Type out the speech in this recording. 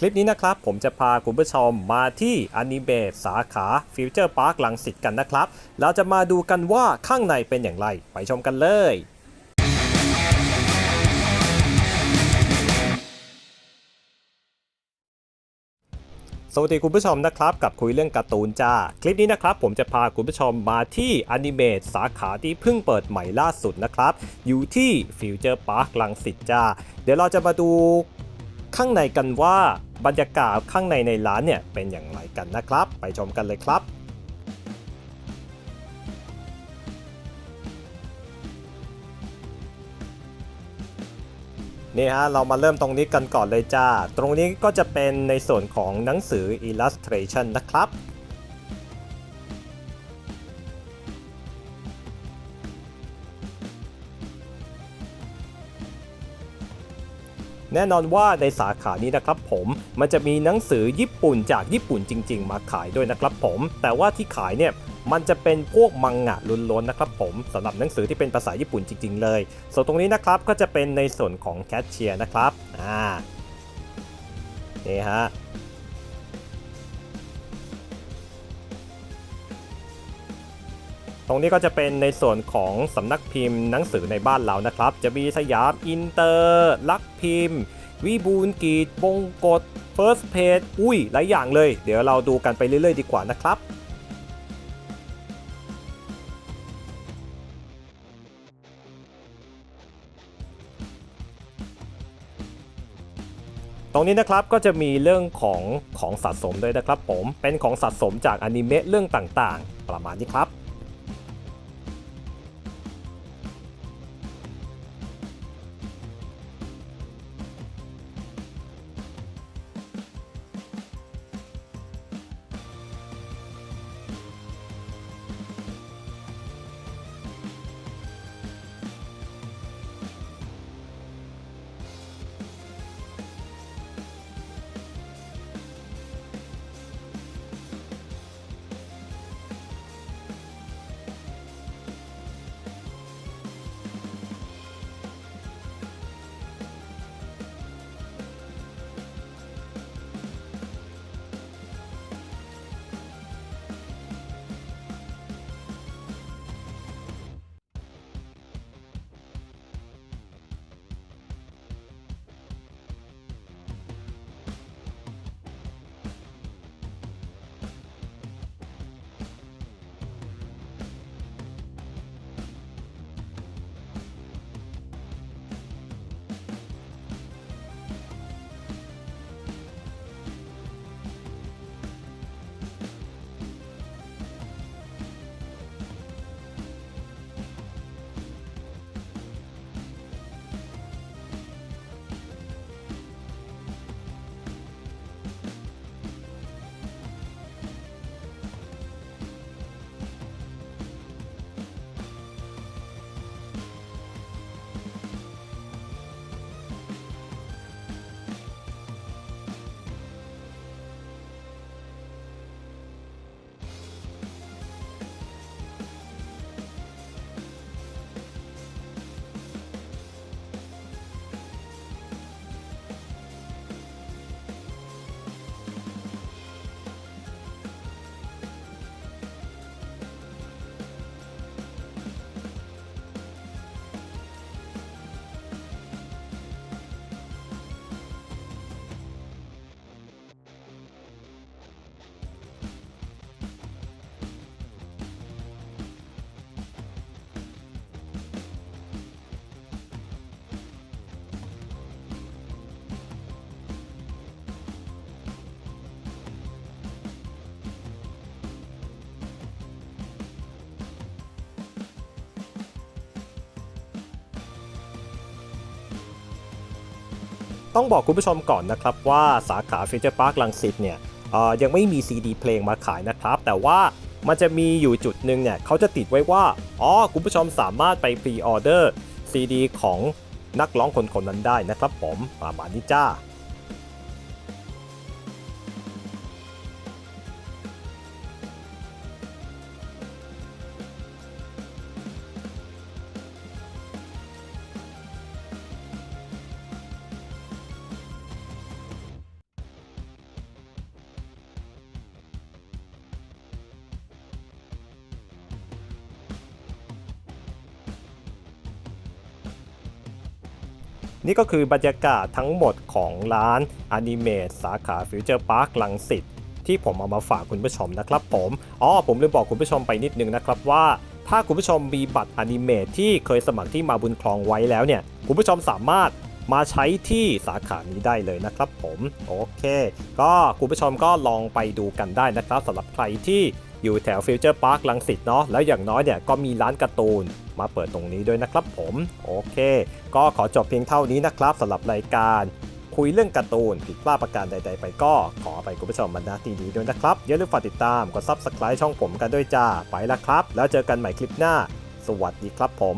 คลิปนี้นะครับ ผมจะพาคุณผู้ชมมาที่อนิเบตสาขาฟิวเจอร์พาร์คลังสิตกันนะครับ เราจะมาดูกันว่าข้างในเป็นอย่างไร ไปชมกันเลยสวัสดีคุณผู้ชมนะครับกับคุยเรื่องการ์ตูนจ้า คลิปนี้นะครับผมจะพาคุณผู้ชมมาที่อนิเมตสาขาที่เพิ่งเปิดใหม่ล่าสุดนะครับ อยู่ที่ฟิวเจอร์พาร์คลังสิตจ้า เดี๋ยวเราจะมาดู ข้างในกันว่าบรรยากาศข้างในในร้านเนี่ยเป็นอย่างไรกันนะครับ ไปชมกันเลยครับนี่ฮะเรามาเริ่มตรงนี้กันก่อนเลยจ้า ตรงนี้ก็จะเป็นในส่วนของหนังสือ illustration นะครับ แน่นอนว่าในสาขานี้นะครับผมมันจะมีหนังสือญี่ปุ่นจากญี่ปุ่นจริง ๆ มาขายด้วยนะครับผม แต่ว่าที่ขายเนี่ยมันจะเป็นพวกมังงะล้วนๆนะครับผมสำหรับหนังสือที่เป็นภาษาญี่ปุ่นจริง ๆ เลย ส่วนตรงนี้นะครับก็จะเป็นในส่วนของแคชเชียร์นะครับอ่านี่ฮะ ตรงนี้ก็จะเป็นในส่วนของสำนักพิมพ์หนังสือในบ้านเรานะครับ จะมีสยามอินเตอร์ลักพิมพ์ วิบูลกีดบงกฎเฟิร์สเพจอุ้ย หลายอย่างเลย เดี๋ยวเราดูกันไปเรื่อยๆ ดีกว่านะครับตรงนี้นะครับก็จะมีเรื่องของของสะสมด้วยนะครับผมเป็นของสะสมจากอนิเมะเรื่องต่างๆ ประมาณนี้ครับ ต้องบอกคุณผู้ชมก่อนนะครับว่าสาขาฟิวเจอร์พาร์คลังสิตเนี่ยยังไม่มีซีดีเพลงมาขายนะครับ แต่ว่ามันจะมีอยู่จุดหนึ่งเนี่ยเขาจะติดไว้ว่า อ๋อ คุณผู้ชมสามารถไปพรีออเดอร์ซีดีของนักร้องคนคนนั้นได้นะครับผมประมาณนี้จ้า นี่ก็คือบรรยากาศทั้งหมดของร้านอนิเมตสาขาฟิวเจอร์พาร์คลังสิตที่ผมเอามาฝากคุณผู้ชมนะครับผมอ๋อผมลืมบอกคุณผู้ชมไปนิดนึงนะครับว่า ถ้าคุณผู้ชมมีบัตรอนิเมตที่เคยสมัครที่มาบุญคลองไว้แล้วเนี่ย คุณผู้ชมสามารถมาใช้ที่สาขานี้ได้เลยนะครับผมโอเค ก็คุณผู้ชมก็ลองไปดูกันได้นะครับสำหรับใครที่อยู่แถวฟิวเจอร์พาร์คลังสิตเนาะแล้วอย่างน้อยเนี่ยก็มีร้านการ์ตูน มาเปิดตรงนี้ด้วยนะครับผม โอเค ก็ขอจบเพียงเท่านี้นะครับสำหรับรายการคุยเรื่องการ์ตูนผิดพลาดประการใด ๆ ไปก็ขอไปคุณผู้ชมมาณที่นี้ด้วยนะครับ อย่าลืมฝากติดตามกด Subscribe ช่องผมกันด้วยจ้า ไปละครับ แล้วเจอกันใหม่คลิปหน้า สวัสดีครับผม